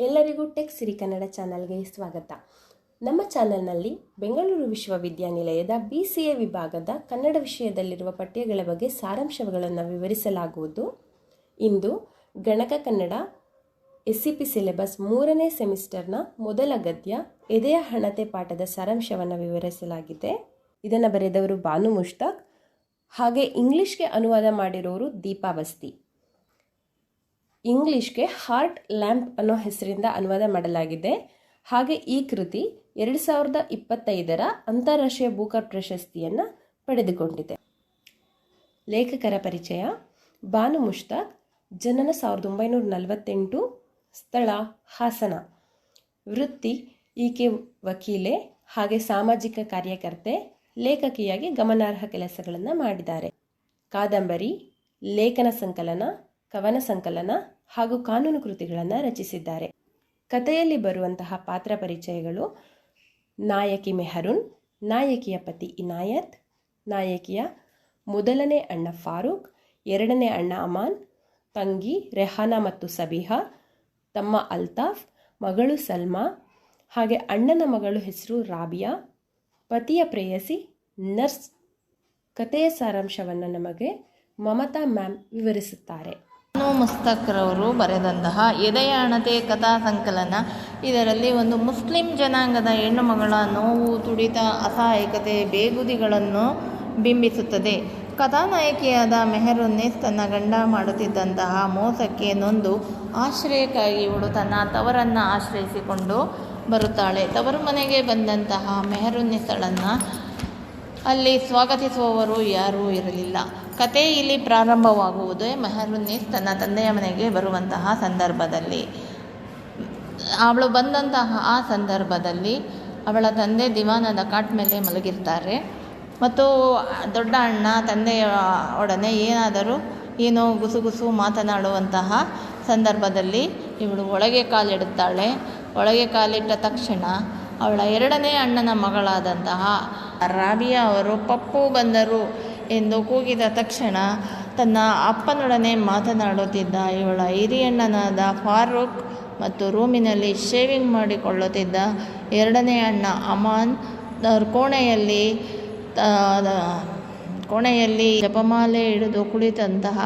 ಎಲ್ಲರಿಗೂ ಟೆಕ್ ಸಿರಿ ಕನ್ನಡ ಚಾನಲ್ಗೆ ಸ್ವಾಗತ. ನಮ್ಮ ಚಾನಲ್ನಲ್ಲಿ ಬೆಂಗಳೂರು ವಿಶ್ವವಿದ್ಯಾನಿಲಯದ ಬಿ ಸಿ ಎ ವಿಭಾಗದ ಕನ್ನಡ ವಿಷಯದಲ್ಲಿರುವ ಪಠ್ಯಗಳ ಬಗ್ಗೆ ಸಾರಾಂಶಗಳನ್ನು ವಿವರಿಸಲಾಗುವುದು. ಇಂದು ಗಣಕ Kannada S C P syllabus ಮೂರನೇ ಸೆಮಿಸ್ಟರ್ನ ಮೊದಲ ಗದ್ಯ ಎದೆಯ ಹಣತೆ ಪಾಠದ ಸಾರಾಂಶವನ್ನು ವಿವರಿಸಲಾಗಿದೆ. ಇದನ್ನು ಬರೆದವರು ಬಾನು ಮುಷ್ತಾಕ್ ಹಾಗೆ ಇಂಗ್ಲಿಷ್ಗೆ ಅನುವಾದ ಮಾಡಿರೋರು ದೀಪಾ ಬಸ್ತಿ ಇಂಗ್ಲಿಷ್ಗೆ ಹಾರ್ಟ್ ಲ್ಯಾಂಪ್ ಅನ್ನೋ ಹೆಸರಿಂದ ಅನುವಾದ ಮಾಡಲಾಗಿದೆ. ಹಾಗೆ ಈ ಕೃತಿ ಎರಡು ಸಾವಿರದ ಇಪ್ಪತ್ತೈದರ ಅಂತಾರಾಷ್ಟ್ರೀಯ ಬೂಕರ್ ಪ್ರಶಸ್ತಿಯನ್ನು ಪಡೆದುಕೊಂಡಿದೆ. ಲೇಖಕರ ಪರಿಚಯ, ಬಾನು ಮುಷ್ತಾಕ್, ಜನನ ಸಾವಿರದ ಒಂಬೈನೂರ ನಲವತ್ತೆಂಟು, ಸ್ಥಳ ಹಾಸನ. ವೃತ್ತಿ, ಈಕೆ ವಕೀಲೆ, ಹಾಗೆ ಸಾಮಾಜಿಕ ಕಾರ್ಯಕರ್ತೆ, ಲೇಖಕಿಯಾಗಿ ಗಮನಾರ್ಹ ಕೆಲಸಗಳನ್ನು ಮಾಡಿದ್ದಾರೆ. ಕಾದಂಬರಿ, ಲೇಖನ ಸಂಕಲನ ಕವನ ಸಂಕಲನ ಹಾಗೂ ಕಾನೂನು ಕೃತಿಗಳನ್ನು ರಚಿಸಿದ್ದಾರೆ. ಕಥೆಯಲ್ಲಿ ಬರುವಂತಹ ಪಾತ್ರ ಪರಿಚಯಗಳು ನಾಯಕಿ ಮೆಹರುನ್, ನಾಯಕಿಯ ಪತಿ ಇನಾಯತ್, ನಾಯಕಿಯ ಮೊದಲನೇ ಅಣ್ಣ ಫಾರೂಕ್, ಎರಡನೇ ಅಣ್ಣ ಅಮಾನ್, ತಂಗಿ ರೆಹಾನಾ ಮತ್ತು ಸಬಿಹಾ, ತಮ್ಮ ಅಲ್ತಾಫ್, ಮಗಳು ಸಲ್ಮಾ, ಹಾಗೆ ಅಣ್ಣನ ಮಗಳು ಹೆಸರು ರಾಬಿಯಾ. ಪತಿಯ ಪ್ರೇಯಸಿ ನರ್ಸ್ ಕಥೆಯ ಸಾರಾಂಶವನ್ನು ನಮಗೆ ಮಮತಾ ಮ್ಯಾಮ್ ವಿವರಿಸುತ್ತಾರೆ. ಮುಸ್ತಕ್ರವರು ಬರೆದಂತಹ ಎದೆಯ ಕಥಾ ಸಂಕಲನ. ಇದರಲ್ಲಿ ಒಂದು ಮುಸ್ಲಿಂ ಜನಾಂಗದ ಹೆಣ್ಣು ಮಗಳ ನೋವು, ತುಡಿತ, ಅಸಹಾಯಕತೆ, ಬೇಗುದಿಗಳನ್ನು ಬಿಂಬಿಸುತ್ತದೆ. ಕಥಾನಾಯಕಿಯಾದ ಮೆಹರುನ್ನಿಸ್ ತನ್ನ ಗಂಡ ಮಾಡುತ್ತಿದ್ದಂತಹ ಮೋಸಕ್ಕೆ ನೊಂದು ಆಶ್ರಯಕ್ಕಾಗಿ ಇವಳು ತನ್ನ ತವರನ್ನು ಆಶ್ರಯಿಸಿಕೊಂಡು ಬರುತ್ತಾಳೆ. ತವರು ಮನೆಗೆ ಬಂದಂತಹ ಮೆಹರುನ್ನಿಸಳನ್ನು ಅಲ್ಲಿ ಸ್ವಾಗತಿಸುವವರು ಯಾರೂ ಇರಲಿಲ್ಲ. ಕತೆ ಇಲ್ಲಿ ಪ್ರಾರಂಭವಾಗುವುದೇ. ಮೆಹರುನ್ನಿಸ್ ತನ್ನ ತಂದೆಯ ಮನೆಗೆ ಬರುವಂತಹ ಸಂದರ್ಭದಲ್ಲಿ. ಅವಳು ಬಂದಂತಹ ಆ ಸಂದರ್ಭದಲ್ಲಿ ಅವಳ ತಂದೆ ದಿವಾನದ ಕಾಟ್ ಮೇಲೆ ಮಲಗಿರ್ತಾರೆ. ಮತ್ತು ದೊಡ್ಡ ಅಣ್ಣ ತಂದೆಯ ಒಡನೆ ಏನಾದರೂ ಏನೋ ಗುಸುಗುಸು ಮಾತನಾಡುವಂತಹ ಸಂದರ್ಭದಲ್ಲಿ ಇವಳು ಒಳಗೆ ಕಾಲಿಡುತ್ತಾಳೆ. ಒಳಗೆ ಕಾಲಿಟ್ಟ ತಕ್ಷಣ ಅವಳ ಎರಡನೇ ಅಣ್ಣನ ಮಗಳಾದಂತಹ ರಾಬಿಯಾ ಅವರು ಪಪ್ಪು ಬಂದರು ಎಂದು ಕೂಗಿದ ತಕ್ಷಣ ತನ್ನ ಅಪ್ಪನೊಡನೆ ಮಾತನಾಡುತ್ತಿದ್ದ ಇವಳ ಹಿರಿಯಣ್ಣನಾದ ಫಾರೂಕ್ ಮತ್ತು ರೂಮಿನಲ್ಲಿ ಶೇವಿಂಗ್ ಮಾಡಿಕೊಳ್ಳುತ್ತಿದ್ದ ಎರಡನೇ ಅಣ್ಣ ಅಮಾನ್ ಕೋಣೆಯಲ್ಲಿ ಕೋಣೆಯಲ್ಲಿ ಜಪಮಾಲೆ ಹಿಡಿದು ಕುಳಿತಂತಹ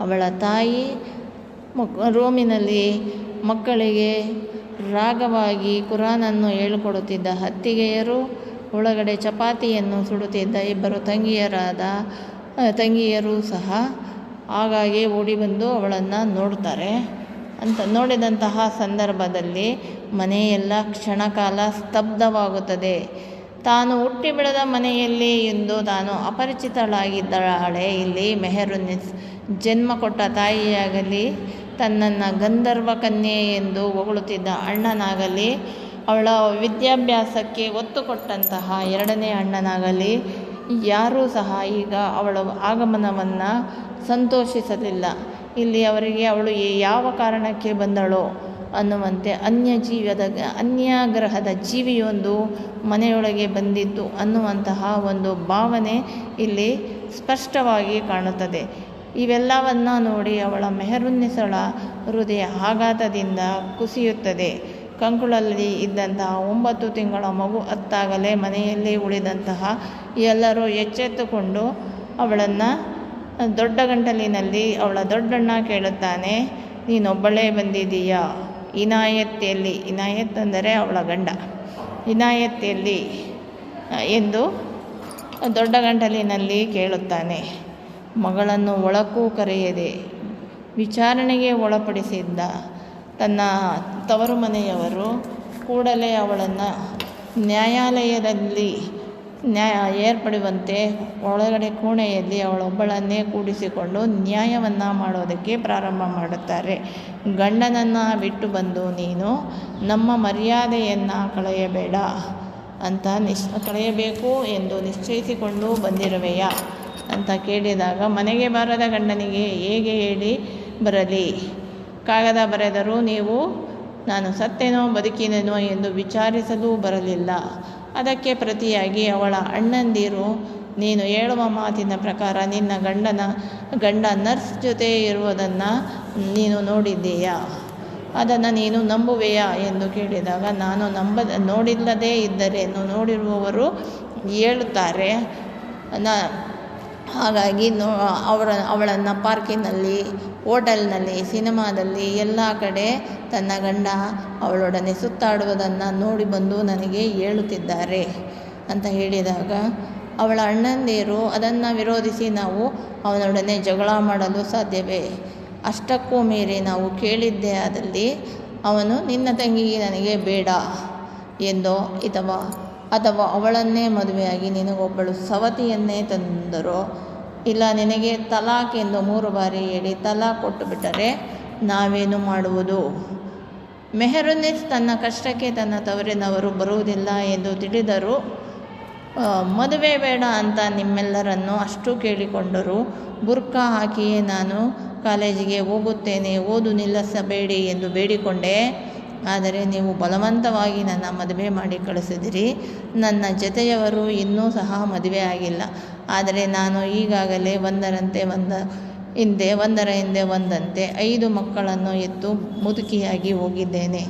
ಅವಳ ತಾಯಿ ಮಕ್, ರೂಮಿನಲ್ಲಿ ಮಕ್ಕಳಿಗೆ ರಾಗವಾಗಿ ಕುರಾನನ್ನು ಹೇಳಿಕೊಡುತ್ತಿದ್ದ ಹತ್ತಿಗೆಯರು ಒಳಗಡೆ ಚಪಾತಿಯನ್ನು ಸುಡುತ್ತಿದ್ದ ಇಬ್ಬರು ತಂಗಿಯರಾದ ತಂಗಿಯರು ಸಹ ಆಗಾಗ್ಗೆ ಓಡಿ ಬಂದು ಅವಳನ್ನು ನೋಡ್ತಾರೆ ಅಂತ ನೋಡಿದಂತಹ ಸಂದರ್ಭದಲ್ಲಿ ಮನೆಯೆಲ್ಲ ಕ್ಷಣಕಾಲ ಸ್ತಬ್ಧವಾಗುತ್ತದೆ. ತಾನು ಹುಟ್ಟಿ ಬೆಳೆದ ಮನೆಯಲ್ಲಿ ಎಂದು ತಾನು ಅಪರಿಚಿತಳಾಗಿದ್ದಾಳೆ ಇಲ್ಲಿ ಮೆಹರುನ್ನಿಸ್ ಜನ್ಮ ಕೊಟ್ಟ ತಾಯಿಯಾಗಲಿ, ತನ್ನನ್ನು ಗಂಧರ್ವ ಕನ್ಯೆ ಎಂದು ಹೊಗಳುತ್ತಿದ್ದ ಅಣ್ಣನಾಗಲಿ ಅವಳ ವಿದ್ಯಾಭ್ಯಾಸಕ್ಕೆ ಒತ್ತು ಕೊಟ್ಟಂತಹ ಎರಡನೇ ಅಣ್ಣನಾಗಲಿ ಯಾರೂ ಸಹ ಈಗ ಅವಳ ಆಗಮನವನ್ನು ಸಂತೋಷಿಸಲಿಲ್ಲ. ಇಲ್ಲಿ ಅವರಿಗೆ ಅವಳು ಯಾವ ಕಾರಣಕ್ಕೆ ಬಂದಳೋ ಅನ್ನುವಂತೆ ಅನ್ಯ ಜೀವದ ಅನ್ಯ ಗ್ರಹದ ಜೀವಿಯೊಂದು ಮನೆಯೊಳಗೆ ಬಂದಿದ್ದು ಅನ್ನುವಂತಹ ಒಂದು ಭಾವನೆ ಇಲ್ಲಿ ಸ್ಪಷ್ಟವಾಗಿ ಕಾಣುತ್ತದೆ. ಇವೆಲ್ಲವನ್ನು ನೋಡಿ ಅವಳ ಮೆಹರುನ್ನಿಸಳ ಹೃದಯ ಆಘಾತದಿಂದ ಕುಸಿಯುತ್ತದೆ. ಕಂಕುಳಲ್ಲಿ ಇದ್ದಂತಹ ಒಂಬತ್ತು ತಿಂಗಳ ಮಗು ಅತ್ತಾಗಲೇ ಮನೆಯಲ್ಲಿ ಉಳಿದಂತಹ ಎಲ್ಲರೂ ಎಚ್ಚೆತ್ತುಕೊಂಡು ಅವಳನ್ನು ದೊಡ್ಡ ಗಂಟಲಿನಲ್ಲಿ ಅವಳ ದೊಡ್ಡಣ್ಣ ಕೇಳುತ್ತಾನೆ, ನೀನೊಬ್ಬಳೇ ಬಂದಿದ್ದೀಯಾ? ಇನಾಯತ್ತಿಯಲ್ಲಿ ಇನಾಯತ್ ಅಂದರೆ ಅವಳ ಗಂಡ. ಇನಾಯತ್ತಿಯಲ್ಲಿ ಎಂದು ದೊಡ್ಡ ಗಂಟಲಿನಲ್ಲಿ ಕೇಳುತ್ತಾನೆ, ಮಗಳನ್ನು ಒಳಕ್ಕೂ ಕರೆಯದೆ, ವಿಚಾರಣೆಗೆ ಒಳಪಡಿಸಿದ್ದ ತನ್ನ ತವರು ಮನೆಯವರು ಕೂಡಲೇ ಅವಳನ್ನು ನ್ಯಾಯಾಲಯದಲ್ಲಿ ನ್ಯಾಯ ಏರ್ಪಡುವಂತೆ ಒಳಗಡೆ ಕೋಣೆಯಲ್ಲಿ ಅವಳೊಬ್ಬಳನ್ನೇ ಕೂಡಿಸಿಕೊಂಡು ನ್ಯಾಯವನ್ನು ಮಾಡೋದಕ್ಕೆ ಪ್ರಾರಂಭ ಮಾಡುತ್ತಾರೆ. ಗಂಡನನ್ನು ಬಿಟ್ಟು ಬಂದು, ನೀನು ನಮ್ಮ ಮರ್ಯಾದೆಯನ್ನು ಕಳೆಯಬೇಡ ಅಂತ ನಿಶ್, ಕಳೆಯಬೇಕು ಎಂದು ನಿಶ್ಚಯಿಸಿಕೊಂಡು ಬಂದಿರುವೆಯಾ? ಅಂತ ಕೇಳಿದಾಗ, ಮನೆಗೆ ಬಾರದ ಗಂಡನಿಗೆ ಹೇಗೆ ಹೇಳಿ ಬರಲಿ? ಕಾಗದ ಬರೆದರೂ ನೀವು, ನಾನು ಸತ್ತೇನೋ, ಬದುಕಿನೇನೋ ಎಂದು ವಿಚಾರಿಸಲೂ ಬರಲಿಲ್ಲ. ಅದಕ್ಕೆ ಪ್ರತಿಯಾಗಿ ಅವಳ ಅಣ್ಣಂದಿರು, ನೀನು ಹೇಳುವ ಮಾತಿನ ಪ್ರಕಾರ ನಿನ್ನ ಗಂಡನ, ಗಂಡ ನರ್ಸ್ ಜೊತೆ ಇರುವುದನ್ನು ನೀನು ನೋಡಿದ್ದೀಯಾ? ಅದನ್ನು ನೀನು ನಂಬುವೆಯಾ? ಎಂದು ಕೇಳಿದಾಗ, ನಾನು ನಂಬದ ನೋಡಿಲ್ಲದೇ ಇದ್ದರೆ ನೋಡಿರುವವರು ಹೇಳುತ್ತಾರೆ. ನಾ, ಹಾಗಾಗಿ ನೋ, ಅವರ, ಅವಳನ್ನು ಪಾರ್ಕಿನಲ್ಲಿ ಹೋಟೆಲ್ನಲ್ಲಿ, ಸಿನಿಮಾದಲ್ಲಿ ಎಲ್ಲ ಕಡೆ ತನ್ನ ಗಂಡ ಅವಳೊಡನೆ ಸುತ್ತಾಡುವುದನ್ನು ನೋಡಿ ಬಂದು ನನಗೆ ಹೇಳುತ್ತಿದ್ದಾರೆ ಅಂತ ಹೇಳಿದಾಗ, ಅವಳ ಅಣ್ಣಂದಿರು ಅದನ್ನು ವಿರೋಧಿಸಿ ನಾವು ಅವನೊಡನೆ ಜಗಳ ಮಾಡಲು ಸಾಧ್ಯವೇ? ಅಷ್ಟಕ್ಕೂ ಮೀರಿ ನಾವು ಕೇಳಿದ್ದೇ ಆದಲ್ಲಿ ಅವನು, ನಿನ್ನ ತಂಗಿಗೆ ನನಗೆ ಬೇಡ ಎಂದೋ ಅಥವಾ ಅಥವಾ ಅವಳನ್ನೇ ಮದುವೆಯಾಗಿ ನಿನಗೊಬ್ಬಳು ಸವತಿಯನ್ನೇ ತಂದರೋ ಇಲ್ಲ, ನಿನಗೆ ತಲಾಕ್ ಎಂದು ಮೂರು ಬಾರಿ ಹೇಳಿ ತಲಾ ಕೊಟ್ಟು ಬಿಟ್ಟರೆ ನಾವೇನು ಮಾಡುವುದು? ಮೆಹರುನಿಸ್ ತನ್ನ ಕಷ್ಟಕ್ಕೆ ತನ್ನ ತವರಿನವರು ಬರುವುದಿಲ್ಲ ಎಂದು ತಿಳಿದರು ಮದುವೆ ಬೇಡ ಅಂತ ನಿಮ್ಮೆಲ್ಲರನ್ನು ಅಷ್ಟು ಕೇಳಿಕೊಂಡರು ಬುರ್ಕ ಹಾಕಿಯೇ ನಾನು ಕಾಲೇಜಿಗೆ ಹೋಗುತ್ತೇನೆ, ಓದು ನಿಲ್ಲಿಸಬೇಡಿ ಎಂದು ಬೇಡಿಕೊಂಡೆ. ಆದರೆ ನೀವು ಬಲವಂತವಾಗಿ ನನ್ನ ಮದುವೆ ಮಾಡಿ ಕಳಿಸಿದಿರಿ. ನನ್ನ ಜೊತೆಯವರು ಇನ್ನೂ ಸಹ ಮದುವೆ ಆಗಿಲ್ಲ. ಆದರೆ ನಾನು ಈಗಾಗಲೇ ಒಂದರಂತೆ ಒಂದ, ಹಿಂದೆ ಒಂದರ ಹಿಂದೆ ಒಂದಂತೆ ಐದು ಮಕ್ಕಳನ್ನು ಎತ್ತು ಮುದುಕಿಯಾಗಿ ಹೋಗಿದ್ದೇನೆ.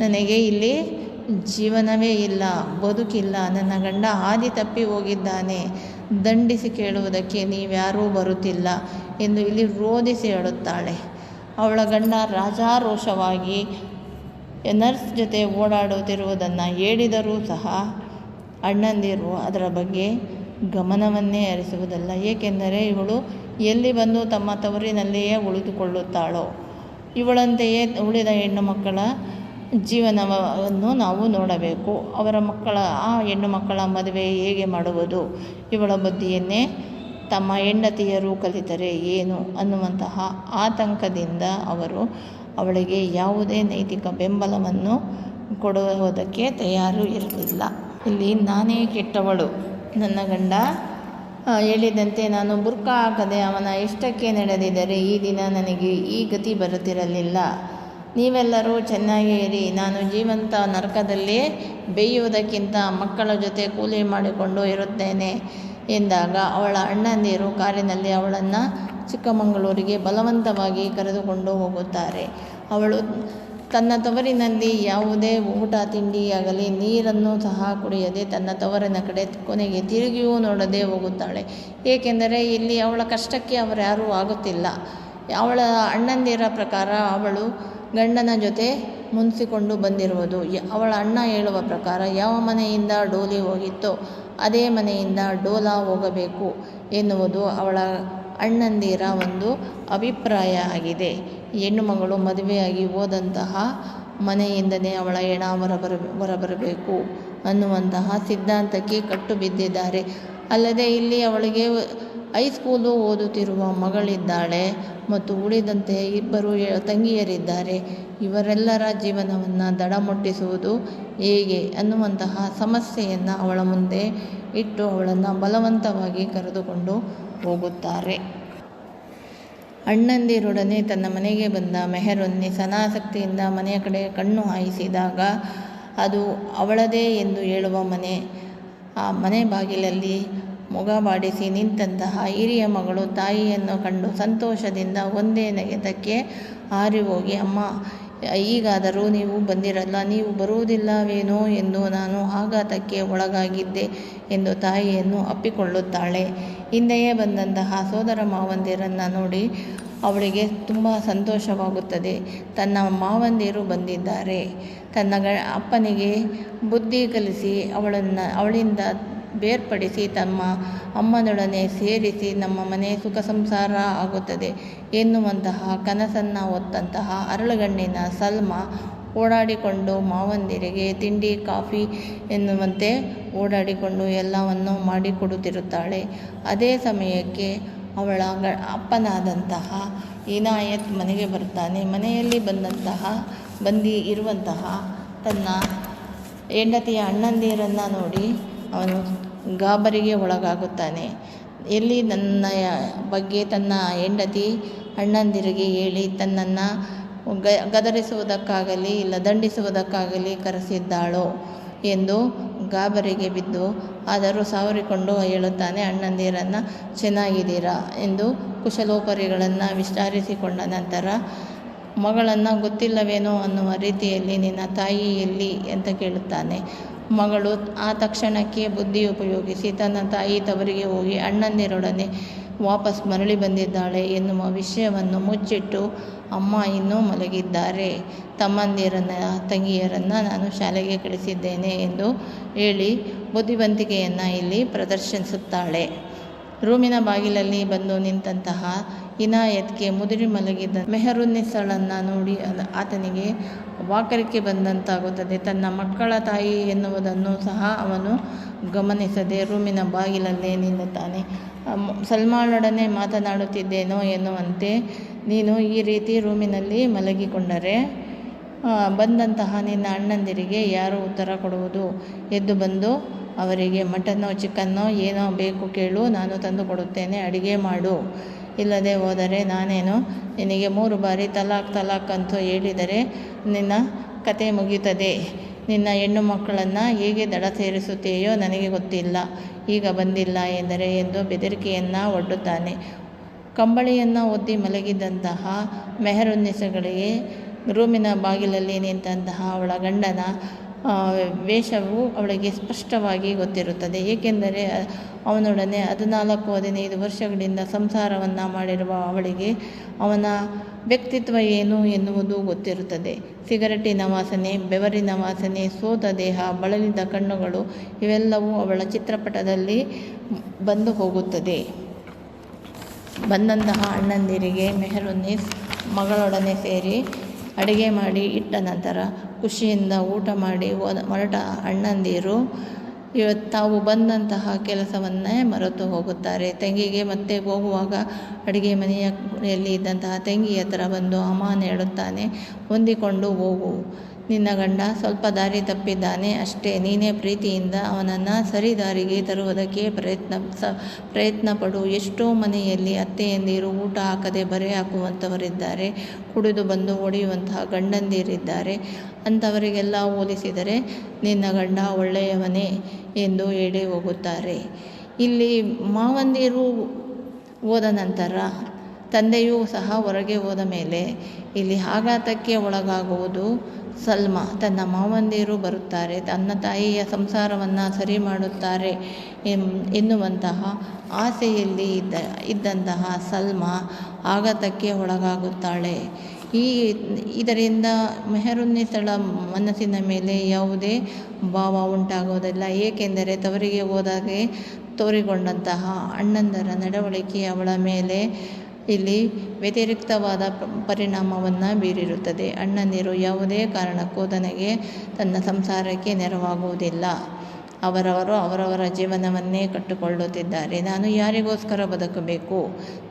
ನನಗೆ ಇಲ್ಲಿ ಜೀವನವೇ ಇಲ್ಲ, ಬದುಕಿಲ್ಲ. ನನ್ನ ಗಂಡ ಹಾದಿ ತಪ್ಪಿ ಹೋಗಿದ್ದಾನೆ. ದಂಡಿಸಿ ಕೇಳುವುದಕ್ಕೆ ನೀವ್ಯಾರೂ ಬರುತ್ತಿಲ್ಲ ಎಂದು ಇಲ್ಲಿ ರೋಧಿಸಿ ಹೇಳುತ್ತಾಳೆ. ಅವಳ ಗಂಡ ರಾಜಾರೋಷವಾಗಿ ನರ್ಸ್ ಜೊತೆ ಓಡಾಡುತ್ತಿರುವುದನ್ನು ಹೇಳಿದರೂ ಸಹ ಅಣ್ಣಂದಿರು ಅದರ ಬಗ್ಗೆ ಗಮನವನ್ನೇ ಹರಿಸುವುದಲ್ಲ. ಏಕೆಂದರೆ ಇವಳು ಎಲ್ಲಿ ಬಂದು ತಮ್ಮ ತವರಿನಲ್ಲಿಯೇ ಉಳಿದುಕೊಳ್ಳುತ್ತಾಳೋ, ಇವಳಂತೆಯೇ ಉಳಿದ ಹೆಣ್ಣು ಮಕ್ಕಳ ಜೀವನವನ್ನು ನಾವು ನೋಡಬೇಕು. ಅವರ ಮಕ್ಕಳ, ಆ ಹೆಣ್ಣು ಮಕ್ಕಳ ಮದುವೆ ಹೇಗೆ ಮಾಡುವುದು? ಇವಳ ಬುದ್ಧಿಯನ್ನೇ ತಮ್ಮ ಹೆಂಡತಿಯರು ಕಲಿತರೆ ಏನು ಅನ್ನುವಂತಹ ಆತಂಕದಿಂದ ಅವರು ಅವಳಿಗೆ ಯಾವುದೇ ನೈತಿಕ ಬೆಂಬಲವನ್ನು ಕೊಡುವುದಕ್ಕೆ ತಯಾರು ಇರಲಿಲ್ಲ. ಇಲ್ಲಿ ನಾನೇ ಕೆಟ್ಟವಳು. ನನ್ನ ಗಂಡ ಹೇಳಿದಂತೆ ನಾನು ಬುರ್ಕ ಹಾಕದೆ ಅವನ ಇಷ್ಟಕ್ಕೆ ನಡೆದಿದ್ದರೆ ಈ ದಿನ ನನಗೆ ಈ ಗತಿ ಬರುತ್ತಿರಲಿಲ್ಲ. ನೀವೆಲ್ಲರೂ ಚೆನ್ನಾಗಿ ಇರಿ. ನಾನು ಜೀವಂತ ನರಕದಲ್ಲಿ ಬೇಯುವುದಕ್ಕಿಂತ ಮಕ್ಕಳ ಜೊತೆ ಕೂಲಿ ಮಾಡಿಕೊಂಡು ಇರುತ್ತೇನೆ ಎಂದಾಗ ಅವಳ ಅಣ್ಣಂದಿರು ಕಾರಿನಲ್ಲಿ ಅವಳನ್ನು ಚಿಕ್ಕಮಗಳೂರಿಗೆ ಬಲವಂತವಾಗಿ ಕರೆದುಕೊಂಡು ಹೋಗುತ್ತಾರೆ. ಅವಳು ತನ್ನ ತವರಿನಲ್ಲಿ ಯಾವುದೇ ಊಟ ತಿಂಡಿಯಾಗಲಿ ನೀರನ್ನು ಸಹ ಕುಡಿಯದೆ ತನ್ನ ತವರಿನ ಕಡೆ ಕೊನೆಗೆ ತಿರುಗಿಯೂ ನೋಡದೆ ಹೋಗುತ್ತಾಳೆ. ಏಕೆಂದರೆ ಇಲ್ಲಿ ಅವಳ ಕಷ್ಟಕ್ಕೆ ಅವರ್ಯಾರೂ ಆಗುತ್ತಿಲ್ಲ. ಅವಳ ಅಣ್ಣಂದಿರ ಪ್ರಕಾರ ಅವಳು ಗಂಡನ ಜೊತೆ ಮುನಿಸಿಕೊಂಡು ಬಂದಿರುವುದು. ಅವಳ ಅಣ್ಣ ಹೇಳುವ ಪ್ರಕಾರ ಯಾವ ಮನೆಯಿಂದ ಡೋಲಿ ಹೋಗಿತ್ತೋ ಅದೇ ಮನೆಯಿಂದ ಡೋಲಾ ಹೋಗಬೇಕು ಎನ್ನುವುದು ಅವಳ ಅಣ್ಣಂದಿರ ಒಂದು ಅಭಿಪ್ರಾಯ ಆಗಿದೆ. ಹೆಣ್ಣು ಮಗಳು ಮದುವೆಯಾಗಿ ಹೋದಂತಹ ಮನೆಯಿಂದನೇ ಅವಳ ಹೆಣ ಹೊರಬರ, ಹೊರಬರಬೇಕು ಅನ್ನುವಂತಹ ಸಿದ್ಧಾಂತಕ್ಕೆ ಕಟ್ಟು ಬಿದ್ದಿದ್ದಾರೆ. ಅಲ್ಲದೆ ಇಲ್ಲಿ ಅವಳಿಗೆ ಹೈಸ್ಕೂಲು ಓದುತ್ತಿರುವ ಮಗಳಿದ್ದಾಳೆ ಮತ್ತು ಉಳಿದಂತೆ ಇಬ್ಬರು ತಂಗಿಯರಿದ್ದಾರೆ. ಇವರೆಲ್ಲರ ಜೀವನವನ್ನು ದಡ ಮುಟ್ಟಿಸುವುದು ಹೇಗೆ ಅನ್ನುವಂತಹ ಸಮಸ್ಯೆಯನ್ನು ಅವಳ ಮುಂದೆ ಇಟ್ಟು ಅವಳನ್ನು ಬಲವಂತವಾಗಿ ಕರೆದುಕೊಂಡು ಹೋಗುತ್ತಾರೆ. ಅಣ್ಣಂದಿರೊಡನೆ ತನ್ನ ಮನೆಗೆ ಬಂದ ಮೆಹರೊನ್ನೆ ಸನಾಸಕ್ತಿಯಿಂದ ಮನೆಯ ಕಡೆ ಕಣ್ಣು ಹಾಯಿಸಿದಾಗ, ಅದು ಅವಳದೇ ಎಂದು ಹೇಳುವ ಮನೆ. ಆ ಮನೆ ಬಾಗಿಲಲ್ಲಿ ಮೊಗ ಬಾಡಿಸಿ ನಿಂತಹ ಹಿರಿಯ ಮಗಳು ತಾಯಿಯನ್ನು ಕಂಡು ಸಂತೋಷದಿಂದ ಒಂದೇ ನೆಗೆತಕ್ಕೆ ಹಾರಿ ಹೋಗಿ, ಅಮ್ಮ ಈಗಾದರೂ ನೀವು ಬಂದಿರಲ್ಲ, ನೀವು ಬರುವುದಿಲ್ಲವೇನೋ ಎಂದು ನಾನು ಆಘಾತಕ್ಕೆ ಒಳಗಾಗಿದ್ದೆ ಎಂದು ತಾಯಿಯನ್ನು ಅಪ್ಪಿಕೊಳ್ಳುತ್ತಾಳೆ. ಹಿಂದೆಯೇ ಬಂದಂತಹ ಸೋದರ ಮಾವಂದಿರನ್ನು ನೋಡಿ ಅವಳಿಗೆ ತುಂಬ ಸಂತೋಷವಾಗುತ್ತದೆ. ತನ್ನ ಮಾವಂದಿರು ಬಂದಿದ್ದಾರೆ. ತನ್ನ ಗ, ಅಪ್ಪನಿಗೆ ಬುದ್ಧಿ ಕಲಿಸಿ ಅವಳನ್ನು, ಅವಳಿಂದ ಬೇರ್ಪಡಿಸಿ ತಮ್ಮ ಅಮ್ಮನೊಡನೆ ಸೇರಿಸಿ ನಮ್ಮ ಮನೆ ಸುಖ ಸಂಸಾರ ಆಗುತ್ತದೆ. ಎನ್ನುವಂತಹ ಕನಸನ್ನು ಹೊತ್ತಂತಹ ಅರಳುಗಣ್ಣಿನ ಸಲ್ಮಾ ಓಡಾಡಿಕೊಂಡು ಮಾವಂದಿರಿಗೆ ತಿಂಡಿ, ಕಾಫಿ ಎನ್ನುವಂತೆ ಓಡಾಡಿಕೊಂಡು ಎಲ್ಲವನ್ನು ಮಾಡಿಕೊಡುತ್ತಿರುತ್ತಾಳೆ. ಅದೇ ಸಮಯಕ್ಕೆ ಅವಳ ಅಪ್ಪನಾದಂತಹ ಇನಾಯತ್ ಮನೆಗೆ ಬರ್ತಾನೆ ಮನೆಯಲ್ಲಿ ಬಂದಂತಹ, ಬಂದಿ ಇರುವಂತಹ ತನ್ನ ಹೆಂಡತಿಯ ಅಣ್ಣಂದಿರನ್ನು ನೋಡಿ ಅವನು ಗಾಬರಿಗೆ ಒಳಗಾಗುತ್ತಾನೆ. ಎಲ್ಲಿ ನನ್ನ ಬಗ್ಗೆ ತನ್ನ ಹೆಂಡತಿ ಅಣ್ಣಂದಿರಿಗೆ ಹೇಳಿ ತನ್ನನ್ನು ಗ ಗದರಿಸುವುದಕ್ಕಾಗಲಿ, ಇಲ್ಲ ದಂಡಿಸುವುದಕ್ಕಾಗಲಿ ಕರೆಸಿದ್ದಾಳೋ ಎಂದು ಗಾಬರಿಗೆ ಬಿದ್ದು ಆದರೂ ಸಾವರಿಕೊಂಡು ಹೇಳುತ್ತಾನೆ, ಅಣ್ಣಂದಿರನ್ನು ಚೆನ್ನಾಗಿದ್ದೀರಾ? ಎಂದು ಕುಶಲೋಪರಿಗಳನ್ನು ವಿಚಾರಿಸಿಕೊಂಡ ನಂತರ, ಮಗಳನ್ನು ಗೊತ್ತಿಲ್ಲವೇನೋ ಅನ್ನುವ ರೀತಿಯಲ್ಲಿ ನಿನ್ನ ತಾಯಿ ಎಲ್ಲಿ ಅಂತ ಕೇಳುತ್ತಾನೆ. ಮಗಳು ಆ ತಕ್ಷಣಕ್ಕೆ ಬುದ್ಧಿ ಉಪಯೋಗಿಸಿ ತನ್ನ ತಾಯಿ ತವರಿಗೆ ಹೋಗಿ ಅಣ್ಣಂದಿರೊಡನೆ ವಾಪಸ್ ಮರಳಿ ಬಂದಿದ್ದಾಳೆ ಎನ್ನುವ ವಿಷಯವನ್ನು ಮುಚ್ಚಿಟ್ಟು ಅಮ್ಮ ಇನ್ನೂ ಮಲಗಿದ್ದಾರೆ. ತಮ್ಮಂದಿರನ್ನು, ತಂಗಿಯರನ್ನು ನಾನು ಶಾಲೆಗೆ ಕಳಿಸಿದ್ದೇನೆ ಎಂದು ಹೇಳಿ ಬುದ್ಧಿವಂತಿಕೆಯನ್ನು ಇಲ್ಲಿ ಪ್ರದರ್ಶಿಸುತ್ತಾಳೆ. ರೂಮಿನ ಬಾಗಿಲಲ್ಲಿ ಬಂದು ನಿಂತಹ ಇನಾಯತ್ಗೆ ಮುದುರಿ ಮಲಗಿದ್ದ ಮೆಹರುನ್ನಿಸಳನ್ನು ನೋಡಿ ಆತನಿಗೆ ವಾಕರಿಕೆ ಬಂದಂತಾಗುತ್ತದೆ. ತನ್ನ ಮಕ್ಕಳ ತಾಯಿ ಎನ್ನುವುದನ್ನು ಸಹ ಅವನು ಗಮನಿಸದೆ ರೂಮಿನ ಬಾಗಿಲಲ್ಲೇ ನಿಲ್ಲುತ್ತಾನೆ. ಸಲ್ಮಾನೊಡನೆ ಮಾತನಾಡುತ್ತಿದ್ದೇನೋ ಎನ್ನುವಂತೆ ನೀನು ಈ ರೀತಿ ರೂಮಿನಲ್ಲಿ ಮಲಗಿಕೊಂಡರೆ ಬಂದಂತಹ ನಿನ್ನ ಅಣ್ಣಂದಿರಿಗೆ ಯಾರು ಉತ್ತರ ಕೊಡುವುದು? ಎದ್ದು ಬಂದು ಅವರಿಗೆ ಮಟನ್ನೋ ಚಿಕನ್ನೋ ಏನೋ ಬೇಕು ಕೇಳು, ನಾನು ತಂದು ಕೊಡುತ್ತೇನೆ, ಅಡಿಗೆ ಮಾಡು. ಇಲ್ಲದೆ ಹೋದರೆ ನಾನೇನು? ನಿನಗೆ ಮೂರು ಬಾರಿ ತಲಾಕ್ ತಲಾಕ್ ಅಂತ ಹೇಳಿದರೆ ನಿನ್ನ ಕತೆ ಮುಗಿಯುತ್ತದೆ. ನಿನ್ನ ಹೆಣ್ಣು ಮಕ್ಕಳನ್ನು ಹೇಗೆ ದಡ ಸೇರಿಸುತ್ತೆಯೋ ನನಗೆ ಗೊತ್ತಿಲ್ಲ. ಈಗ ಬಂದಿಲ್ಲ ಎಂದರೆ ಎಂದು ಬೆದರಿಕೆಯನ್ನು ಒಡ್ಡುತ್ತಾನೆ. ಕಂಬಳಿಯನ್ನು ಒದ್ದಿ ಮಲಗಿದ್ದಂತಹ ಮೆಹರುನ್ನಿಸಗಳಿಗೆ ರೂಮಿನ ಬಾಗಿಲಲ್ಲಿ ನಿಂತಹ ಅವಳ ಗಂಡನ ವೇಷವು ಅವಳಿಗೆ ಸ್ಪಷ್ಟವಾಗಿ ಗೊತ್ತಿರುತ್ತದೆ. ಏಕೆಂದರೆ ಅವನೊಡನೆ ಹದಿನಾಲ್ಕು, ಹದಿನೈದು ವರ್ಷಗಳಿಂದ ಸಂಸಾರವನ್ನು ಮಾಡಿರುವ ಅವಳಿಗೆ ಅವನ ವ್ಯಕ್ತಿತ್ವ ಏನು ಎನ್ನುವುದು ಗೊತ್ತಿರುತ್ತದೆ. ಸಿಗರೆಟಿನ ವಾಸನೆ, ಬೆವರಿನ ವಾಸನೆ, ಸೋತ ದೇಹ, ಬಳಲಿದ ಕಣ್ಣುಗಳು ಇವೆಲ್ಲವೂ ಅವಳ ಚಿತ್ರಪಟದಲ್ಲಿ ಬಂದು ಹೋಗುತ್ತದೆ. ಬಂದಂತಹ ಅಣ್ಣಂದಿರಿಗೆ ಮೆಹರುನ್ನಿಸ್ ಮಗಳೊಡನೆ ಸೇರಿ ಅಡುಗೆ ಮಾಡಿ ಇಟ್ಟ ನಂತರ ಖುಷಿಯಿಂದ ಊಟ ಮಾಡಿ ಹೊರಟ ಅಣ್ಣಂದಿರು ಇವತ್ತು ತಾವು ಬಂದಂತಹ ಕೆಲಸವನ್ನೇ ಮರೆತು ಹೋಗುತ್ತಾರೆ. ತಂಗಿಗೆ ಮತ್ತೆ ಹೋಗುವಾಗ ಅಡುಗೆ ಮನೆಯಲ್ಲಿ ಇದ್ದಂತಹ ತಂಗಿ ಹತ್ರ ಬಂದು ಅಮ್ಮ ಹೇಳುತ್ತಾನೆ, ಹೊಂದಿಕೊಂಡು ಹೋಗು. ನಿನ್ನ ಗಂಡ ಸ್ವಲ್ಪ ದಾರಿ ತಪ್ಪಿದ್ದಾನೆ ಅಷ್ಟೇ. ನೀನೇ ಪ್ರೀತಿಯಿಂದ ಅವನನ್ನು ಸರಿ ದಾರಿಗೆ ತರುವುದಕ್ಕೆ ಪ್ರಯತ್ನ ಸ ಪ್ರಯತ್ನ ಪಡು ಎಷ್ಟೋ ಮನೆಯಲ್ಲಿ ಅತ್ತೆಯಂದಿರು ಊಟ ಹಾಕದೆ ಬರೆ ಹಾಕುವಂಥವರಿದ್ದಾರೆ ಕುಡಿದು ಬಂದು ಹೊಡೆಯುವಂತಹ ಗಂಡಂದಿರಿದ್ದಾರೆ. ಅಂಥವರಿಗೆಲ್ಲ ಹೋಲಿಸಿದರೆ ನಿನ್ನ ಗಂಡ ಒಳ್ಳೆಯವನೇ ಎಂದು ಹೇಳಿ ಹೋಗುತ್ತಾರೆ. ಇಲ್ಲಿ ಮಾವಂದಿರು ಹೋದ ನಂತರ ತಂದೆಯೂ ಸಹ ಹೊರಗೆ ಹೋದ ಮೇಲೆ ಇಲ್ಲಿ ಆಘಾತಕ್ಕೆ ಒಳಗಾಗುವುದು ಸಲ್ಮಾ ತನ್ನ ಮಾವಂದಿರು ಬರುತ್ತಾರೆ, ತನ್ನ ತಾಯಿಯ ಸಂಸಾರವನ್ನು ಸರಿ ಮಾಡುತ್ತಾರೆ ಎನ್ನುವಂತಹ ಆಸೆಯಲ್ಲಿ ಇದ್ದ, ಇದ್ದಂತಹ ಸಲ್ಮಾ ಆಘಾತಕ್ಕೆ ಒಳಗಾಗುತ್ತಾಳೆ. ಈ ಇದರಿಂದ ಮೆಹರುನ್ನಿಸಳ ಮನಸ್ಸಿನ ಮೇಲೆ ಯಾವುದೇ ಭಾವ ಉಂಟಾಗುವುದಿಲ್ಲ ಏಕೆಂದರೆ ತವರಿಗೆ ಹೋದಾಗೆ ತೋರಿಕೊಂಡಂತಹ ಅಣ್ಣಂದರ ನಡವಳಿಕೆ ಅವಳ ಮೇಲೆ ಇಲ್ಲಿ ವ್ಯತಿರಿಕ್ತವಾದ ಪರಿಣಾಮವನ್ನು ಬೀರಿರುತ್ತದೆ. ಅಣ್ಣಂದಿರು ಯಾವುದೇ ಕಾರಣಕ್ಕೂ ತನಗೆ ತನ್ನ ಸಂಸಾರಕ್ಕೆ ನೆರವಾಗುವುದಿಲ್ಲ. ಅವರವರು ಅವರವರ ಜೀವನವನ್ನೇ ಕಟ್ಟಿಕೊಳ್ಳುತ್ತಿದ್ದಾರೆ. ನಾನು ಯಾರಿಗೋಸ್ಕರ ಬದುಕಬೇಕು?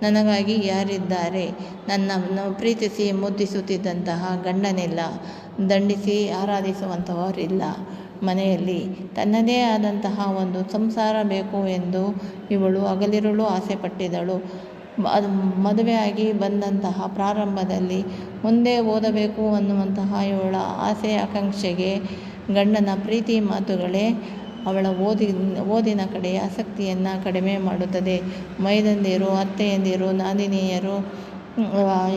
ನನಗಾಗಿ ಯಾರಿದ್ದಾರೆ? ನನ್ನನ್ನು ಪ್ರೀತಿಸಿ ಮುದ್ದಿಸುತ್ತಿದ್ದಂತಹ ಗಂಡನಿಲ್ಲ. ದಂಡಿಸಿ ಆರಾಧಿಸುವಂಥವರಿಲ್ಲ ಮನೆಯಲ್ಲಿ ತನ್ನದೇ ಆದಂತಹ ಒಂದು ಸಂಸಾರ ಬೇಕು ಎಂದು ಇವಳು ಹಗಲಿರುಳು ಆಸೆ ಪಟ್ಟಿದ್ದಳು ಅದು ಮದುವೆಯಾಗಿ ಬಂದಂತಹ ಪ್ರಾರಂಭದಲ್ಲಿ ಮುಂದೆ ಓದಬೇಕು ಅನ್ನುವಂತಹ ಇವಳ ಆಸೆ ಆಕಾಂಕ್ಷೆಗೆ ಗಂಡನ ಪ್ರೀತಿ ಮಾತುಗಳೇ ಅವಳ ಓದಿ ಓದಿನ ಕಡೆ ಆಸಕ್ತಿಯನ್ನು ಕಡಿಮೆ ಮಾಡುತ್ತದೆ. ಮೈದಂದಿರು, ಅತ್ತೆಯಂದಿರು, ನಾದಿನಿಯರು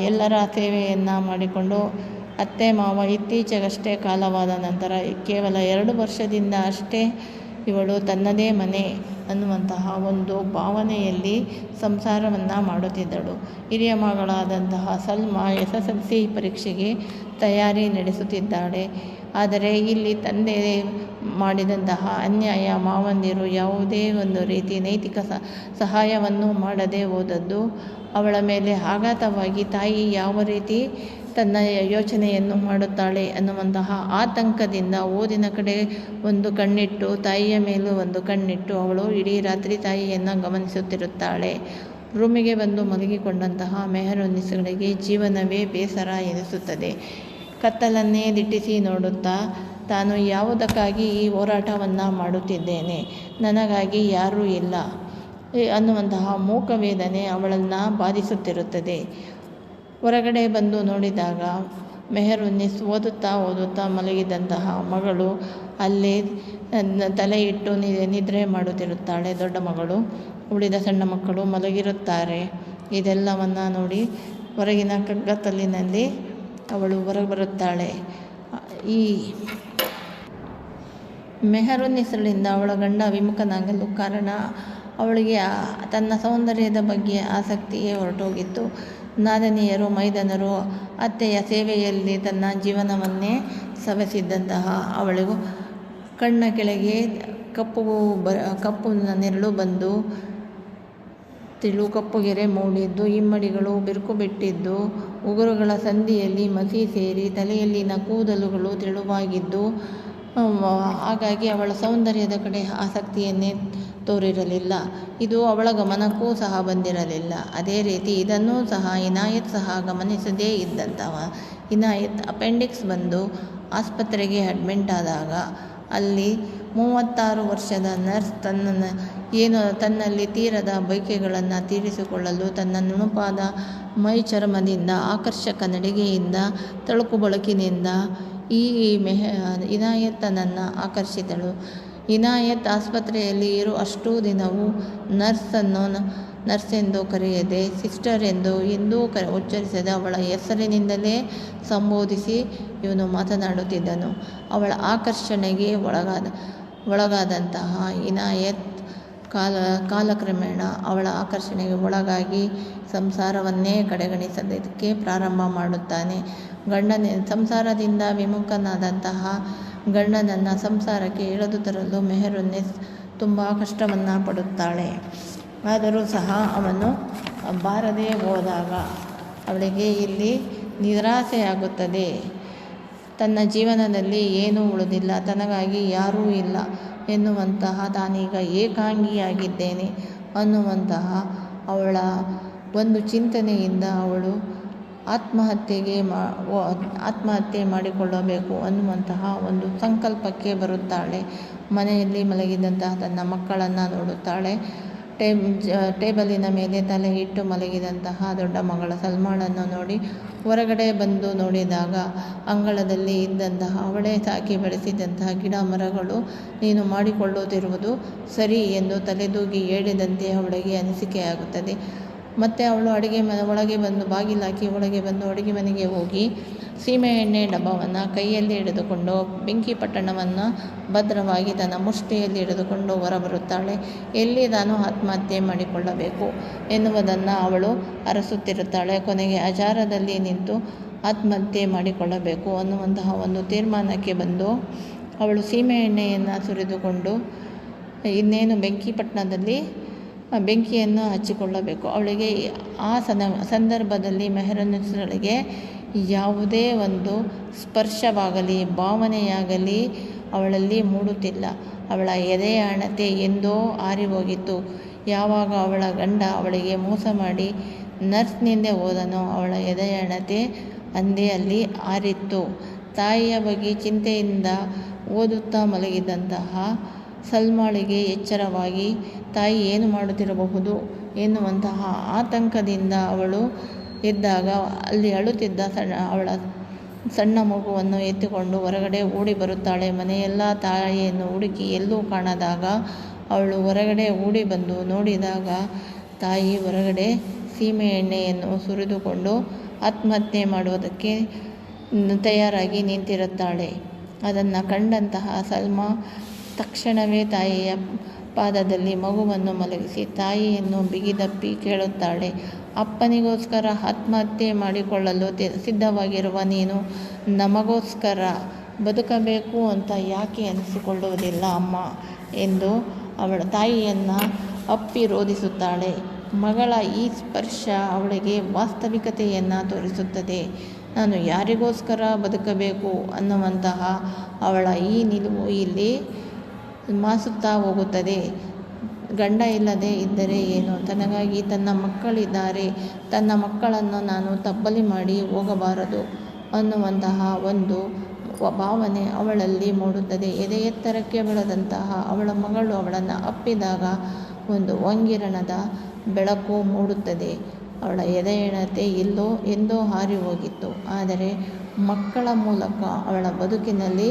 ಎಲ್ಲರ ಸೇವೆಯನ್ನು ಮಾಡಿಕೊಂಡು ಅತ್ತೆ, ಮಾವ ಇತ್ತೀಚೆಗಷ್ಟೇ ಕಾಲವಾದ ನಂತರ ಕೇವಲ ಎರಡು ವರ್ಷದಿಂದ ಅಷ್ಟೇ ಇವಳು ತನ್ನದೇ ಮನೆ ಅನ್ನುವಂತಹ ಒಂದು ಭಾವನೆಯಲ್ಲಿ ಸಂಸಾರವನ್ನು ಮಾಡುತ್ತಿದ್ದಳು. ಹಿರಿಯ ಮಗಳಾದಂತಹ Salma S S L C ಪರೀಕ್ಷೆಗೆ ತಯಾರಿ ನಡೆಸುತ್ತಿದ್ದಾಳೆ. ಆದರೆ ಇಲ್ಲಿ ತಂದೆ ಮಾಡಿದಂತಹ ಅನ್ಯಾಯ ಮಾವಂದಿರು ಯಾವುದೇ ಒಂದು ರೀತಿ ನೈತಿಕ ಸಹಾಯವನ್ನು ಮಾಡದೇ ಹೋದದ್ದು ಅವಳ ಮೇಲೆ ಆಘಾತವಾಗಿ ತಾಯಿ ಯಾವ ರೀತಿ ತನ್ನ ಯೋಚನೆಯನ್ನು ಮಾಡುತ್ತಾಳೆ ಅನ್ನುವಂತಹ ಆತಂಕದಿಂದ ಓದಿನ ಕಡೆ ಒಂದು ಕಣ್ಣಿಟ್ಟು, ತಾಯಿಯ ಮೇಲೂ ಒಂದು ಕಣ್ಣಿಟ್ಟು ಅವಳು ಇಡೀ ರಾತ್ರಿ ತಾಯಿಯನ್ನು ಗಮನಿಸುತ್ತಿರುತ್ತಾಳೆ. ರೂಮಿಗೆ ಬಂದು ಮಲಗಿಕೊಂಡಂತಹ ಮೆಹರುನ್ನಿಸ್ಗಳಿಗೆ ಜೀವನವೇ ಬೇಸರ ಎನಿಸುತ್ತದೆ. ಕತ್ತಲನ್ನೇ ದಿಟ್ಟಿಸಿ ನೋಡುತ್ತಾ, ತಾನು ಯಾವುದಕ್ಕಾಗಿ ಈ ಹೋರಾಟವನ್ನು ಮಾಡುತ್ತಿದ್ದೇನೆ? ನನಗಾಗಿ ಯಾರೂ ಇಲ್ಲ ಅನ್ನುವಂತಹ ಮೂಕ ವೇದನೆ ಅವಳನ್ನು ಬಾಧಿಸುತ್ತಿರುತ್ತದೆ. ಹೊರಗಡೆ ಬಂದು ನೋಡಿದಾಗ ಮೆಹರುನ್ನಿಸ್ ಓದುತ್ತಾ ಓದುತ್ತಾ ಮಲಗಿದಂತಹ ಮಗಳು ಅಲ್ಲಿ ತಲೆ ಇಟ್ಟು ನಿದ್ರೆ ಮಾಡುತ್ತಿರುತ್ತಾಳೆ. ದೊಡ್ಡ ಮಗಳು, ಉಳಿದ ಸಣ್ಣ ಮಕ್ಕಳು ಮಲಗಿರುತ್ತಾರೆ. ಇದೆಲ್ಲವನ್ನು ನೋಡಿ ಹೊರಗಿನ ಕಗ್ಗತ್ತಲಿನಲ್ಲಿ ಅವಳು ಹೊರಬರುತ್ತಾಳೆ ಈ ಮೆಹರುನ್ನಿಸಳಿಂದ ಅವಳ ಗಂಡ ವಿಮುಖನಾಗಲು ಕಾರಣ ಅವಳಿಗೆ ತನ್ನ ಸೌಂದರ್ಯದ ಬಗ್ಗೆ ಆಸಕ್ತಿಯೇ ಹೊರಟೋಗಿತ್ತು. ನಾದನೀಯರು, ಮೈದನರು ಅತ್ತೆಯ ಸೇವೆಯಲ್ಲಿ ತನ್ನ ಜೀವನವನ್ನೇ ಸವೆಸಿದ್ದಂತಹ ಅವಳಿಗೂ ಕಣ್ಣ ಕೆಳಗೆ ಕಪ್ಪು ಬ ಕಪ್ಪು ನೆರಳು ಬಂದು ತಿಳು ಕಪ್ಪುಗೆರೆ ಮೂಡಿದ್ದು, ಇಮ್ಮಡಿಗಳು ಬಿರುಕು ಬಿಟ್ಟಿದ್ದು, ಉಗುರುಗಳ ಸಂದಿಯಲ್ಲಿ ಮಸಿ ಸೇರಿ ತಲೆಯಲ್ಲಿನ ಕೂದಲುಗಳು ತೆಳುವಾಗಿದ್ದು ಹಾಗಾಗಿ ಅವಳ ಸೌಂದರ್ಯದ ಕಡೆ ಆಸಕ್ತಿಯನ್ನೇ ತೋರಿರಲಿಲ್ಲ. ಇದು ಅವಳ ಗಮನಕ್ಕೂ ಸಹ ಬಂದಿರಲಿಲ್ಲ. ಅದೇ ರೀತಿ ಇದನ್ನೂ ಸಹ ಇನಾಯತ್ ಸಹ ಗಮನಿಸದೇ ಇದ್ದಂಥವ. ಇನಾಯತ್ ಅಪೆಂಡಿಕ್ಸ್ ಬಂದು ಆಸ್ಪತ್ರೆಗೆ ಅಡ್ಮಿಂಟ್ ಆದಾಗ ಅಲ್ಲಿ ಮೂವತ್ತಾರು ವರ್ಷದ ನರ್ಸ್ ತನ್ನ ಏನು ತನ್ನಲ್ಲಿ ತೀರದ ಬೈಕೆಗಳನ್ನು ತೀರಿಸಿಕೊಳ್ಳಲು ತನ್ನ ನುಣುಪಾದ ಮೈ ಚರ್ಮದಿಂದ, ಆಕರ್ಷಕ ನಡಿಗೆಯಿಂದ, ತಳುಕು ಬಳಕಿನಿಂದ ಈ ಮೆಹ ಇನಾಯತ್ತನನ್ನು ಆಕರ್ಷಿತಳು. ಇನಾಯತ್ ಆಸ್ಪತ್ರೆಯಲ್ಲಿ ಇರು ಅಷ್ಟೂ ದಿನವೂ ನರ್ಸನ್ನು ನರ್ಸ್ ಎಂದು ಕರೆಯದೆ, ಸಿಸ್ಟರ್ ಎಂದು ಎಂದೂ ಕ ಉಚ್ಚರಿಸದೆ ಅವಳ ಹೆಸರಿನಿಂದಲೇ ಸಂಬೋಧಿಸಿ ಇವನು ಮಾತನಾಡುತ್ತಿದ್ದನು. ಅವಳ ಆಕರ್ಷಣೆಗೆ ಒಳಗಾದ, ಒಳಗಾದಂತಹ ಇನಾಯತ್ ಕಾಲ, ಕಾಲಕ್ರಮೇಣ ಅವಳ ಆಕರ್ಷಣೆಗೆ ಒಳಗಾಗಿ ಸಂಸಾರವನ್ನೇ ಕಡೆಗಣಿಸೋದಕ್ಕೆ ಪ್ರಾರಂಭ ಮಾಡುತ್ತಾನೆ. ಗಂಡನ, ಸಂಸಾರದಿಂದ ವಿಮುಖನಾದಂತಹ ಗಂಡನನ್ನು ಸಂಸಾರಕ್ಕೆ ಎಳೆದು ತರಲು ಮೆಹರುನ್ನೆಸ್ ತುಂಬ ಕಷ್ಟವನ್ನು ಪಡುತ್ತಾಳೆ. ಆದರೂ ಸಹ ಅವನು ಬಾರದೇ ಹೋದಾಗ ಅವಳಿಗೆ ಇಲ್ಲಿ ನಿರಾಸೆಯಾಗುತ್ತದೆ. ತನ್ನ ಜೀವನದಲ್ಲಿ ಏನೂ ಉಳಿದಿಲ್ಲ, ತನಗಾಗಿ ಯಾರೂ ಇಲ್ಲ ಎನ್ನುವಂತಹ ತಾನೀಗ ಏಕಾಂಗಿಯಾಗಿದ್ದೇನೆ ಅನ್ನುವಂತಹ ಅವಳ ಒಂದು ಚಿಂತನೆಯಿಂದ ಅವಳು ಆತ್ಮಹತ್ಯೆಗೆ ಮಾ ಆತ್ಮಹತ್ಯೆ ಮಾಡಿಕೊಳ್ಳಬೇಕು ಅನ್ನುವಂತಹ ಒಂದು ಸಂಕಲ್ಪಕ್ಕೆ ಬರುತ್ತಾಳೆ. ಮನೆಯಲ್ಲಿ ಮಲಗಿದಂತಹ ತನ್ನ ಮಕ್ಕಳನ್ನು ನೋಡುತ್ತಾಳೆ. ಟೇಬ್ ಟೇಬಲಿನ ಮೇಲೆ ತಲೆ ಇಟ್ಟು ಮಲಗಿದಂತಹ ದೊಡ್ಡ ಮಗಳ ಸಲ್ಮಾಳನ್ನು ನೋಡಿ, ಹೊರಗಡೆ ಬಂದು ನೋಡಿದಾಗ ಅಂಗಳದಲ್ಲಿ ಇದ್ದಂತಹ ಅವಳೇ ಸಾಕಿ ಬೆಳೆಸಿದಂತಹ ಗಿಡ ಮರಗಳು, ನೀನು ಮಾಡಿಕೊಳ್ಳುತ್ತಿರುವುದು ಸರಿ ಎಂದು ತಲೆದೂಗಿ ಹೇಳಿದಂತೆ ಅವಳಿಗೆ ಅನಿಸಿಕೆಯಾಗುತ್ತದೆ. ಮತ್ತು ಅವಳು ಅಡುಗೆ ಮನೆ ಒಳಗೆ ಬಂದು ಬಾಗಿಲಾಕಿ ಒಳಗೆ ಬಂದು ಅಡುಗೆ ಮನೆಗೆ ಹೋಗಿ ಸೀಮೆ ಎಣ್ಣೆ ಡಬ್ಬವನ್ನು ಕೈಯಲ್ಲಿ ಹಿಡಿದುಕೊಂಡು ಬೆಂಕಿ ಪಟ್ಟಣವನ್ನು ಭದ್ರವಾಗಿ ತನ್ನ ಮುಷ್ಟಿಯಲ್ಲಿ ಹಿಡಿದುಕೊಂಡು ಹೊರಬರುತ್ತಾಳೆ. ಎಲ್ಲಿ ನಾನು ಆತ್ಮಹತ್ಯೆ ಮಾಡಿಕೊಳ್ಳಬೇಕು ಎನ್ನುವುದನ್ನು ಅವಳು ಅರಸುತ್ತಿರುತ್ತಾಳೆ. ಕೊನೆಗೆ ಅಜಾರದಲ್ಲಿ ನಿಂತು ಆತ್ಮಹತ್ಯೆ ಮಾಡಿಕೊಳ್ಳಬೇಕು ಅನ್ನುವಂತಹ ಒಂದು ತೀರ್ಮಾನಕ್ಕೆ ಬಂದು ಅವಳು ಸೀಮೆ ಎಣ್ಣೆಯನ್ನು ಸುರಿದುಕೊಂಡು ಇನ್ನೇನು ಬೆಂಕಿಪಟ್ಟಣದಲ್ಲಿ ಬೆಂಕಿಯನ್ನು ಹಚ್ಚಿಕೊಳ್ಳಬೇಕು. ಅವಳಿಗೆ ಆ ಸಂದರ್ಭದಲ್ಲಿ ಮೆಹರನ್ನಿಸಳಿಗೆ ಯಾವುದೇ ಒಂದು ಸ್ಪರ್ಶವಾಗಲಿ, ಭಾವನೆಯಾಗಲಿ ಅವಳಲ್ಲಿ ಮೂಡುತ್ತಿಲ್ಲ. ಅವಳ ಎದೆಯ ಹಣತೆ ಎಂದೋ ಆರಿ ಹೋಗಿತ್ತು ಯಾವಾಗ ಅವಳ ಗಂಡ ಅವಳಿಗೆ ಮೋಸ ಮಾಡಿ ನರ್ಸ್ನಿಂದ ಹೋದನೋ ಅವಳ ಎದೆಯ ಹಣತೆ ಅಂದೇ ಅಲ್ಲಿ ಆರಿತ್ತು. ತಾಯಿಯ ಬಗ್ಗೆ ಚಿಂತೆಯಿಂದ ಓದುತ್ತಾ ಮಲಗಿದಂತಹ ಸಲ್ಮಾಳಿಗೆ ಎಚ್ಚರವಾಗಿ, ತಾಯಿ ಏನು ಮಾಡುತ್ತಿರಬಹುದು? ಎನ್ನುವಂತಹ ಆತಂಕದಿಂದ ಅವಳು ಎದ್ದಾಗ ಅಲ್ಲಿ ಅಳುತ್ತಿದ್ದ ಸಣ್ಣ, ಅವಳ ಸಣ್ಣ ಮಗುವನ್ನು ಎತ್ತಿಕೊಂಡು ಹೊರಗಡೆ ಓಡಿ ಬರುತ್ತಾಳೆ. ಮನೆಯೆಲ್ಲ ತಾಯಿಯನ್ನು ಹುಡುಕಿ ಎಲ್ಲೂ ಕಾಣದಾಗ ಅವಳು ಹೊರಗಡೆ ಓಡಿ ಬಂದು ನೋಡಿದಾಗ ತಾಯಿ ಹೊರಗಡೆ ಸೀಮೆ ಎಣ್ಣೆಯನ್ನು ಸುರಿದುಕೊಂಡು ಆತ್ಮಹತ್ಯೆ ಮಾಡುವುದಕ್ಕೆ ತಯಾರಾಗಿ ನಿಂತಿರುತ್ತಾಳೆ. ಅದನ್ನು ಕಂಡಂತಹ ಸಲ್ಮಾ ತಕ್ಷಣವೇ ತಾಯಿಯ ಪಾದದಲ್ಲಿ ಮಗುವನ್ನು ಮಲಗಿಸಿ, ತಾಯಿಯನ್ನು ಬಿಗಿದಪ್ಪಿ ಕೇಳುತ್ತಾಳೆ. ಅಪ್ಪನಿಗೋಸ್ಕರ ಆತ್ಮಹತ್ಯೆ ಮಾಡಿಕೊಳ್ಳಲು ಸಿದ್ಧವಾಗಿರುವ ನೀನು ನಮಗೋಸ್ಕರ ಬದುಕಬೇಕು ಅಂತ ಯಾಕೆ ಅನಿಸಿಕೊಳ್ಳುವುದಿಲ್ಲ ಅಮ್ಮ? ಎಂದು ಅವಳ ತಾಯಿಯನ್ನು ಅಪ್ಪಿ ರೋಧಿಸುತ್ತಾಳೆ. ಮಗಳ ಈ ಸ್ಪರ್ಶ ಅವಳಿಗೆ ವಾಸ್ತವಿಕತೆಯನ್ನು ತೋರಿಸುತ್ತದೆ. ನಾನು ಯಾರಿಗೋಸ್ಕರ ಬದುಕಬೇಕು ಅನ್ನುವಂತಹ ಅವಳ ಈ ನಿಲುವು ಇಲ್ಲಿ ಮಾಸುತ್ತಾ ಹೋಗುತ್ತದೆ. ಗಂಡ ಇಲ್ಲದೆ ಇದ್ದರೆ ಏನು? ತನಗಾಗಿ ತನ್ನ ಮಕ್ಕಳಿದ್ದಾರೆ. ತನ್ನ ಮಕ್ಕಳನ್ನು ನಾನು ತಬ್ಬಲಿ ಮಾಡಿ ಹೋಗಬಾರದು ಅನ್ನುವಂತಹ ಒಂದು ಭಾವನೆ ಅವಳಲ್ಲಿ ಮೂಡುತ್ತದೆ. ಎದೆ ಎತ್ತರಕ್ಕೆ ಬೆಳೆದಂತಹ ಅವಳ ಮಗಳು ಅವಳನ್ನು ಅಪ್ಪಿದಾಗ ಒಂದು ಒಂಗಿರಣದ ಬೆಳಕು ಮೂಡುತ್ತದೆ. ಅವಳ ಎದೆಯಣತೆ ಎಲ್ಲೋ, ಎಂದೋ ಹಾರಿ ಹೋಗಿತ್ತು. ಆದರೆ ಮಕ್ಕಳ ಮೂಲಕ ಅವಳ ಬದುಕಿನಲ್ಲಿ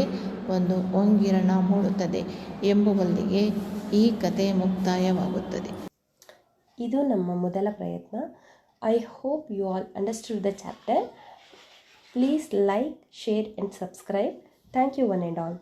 ಒಂದು ಒಂಗಿರಣ ಮೂಡುತ್ತದೆ ಎಂಬುವಲ್ಲಿಗೆ ಈ ಕತೆ ಮುಕ್ತಾಯವಾಗುತ್ತದೆ. ಇದು ನಮ್ಮ ಮೊದಲ ಪ್ರಯತ್ನ. I hope you all understood the chapter please like share and subscribe thank you one and all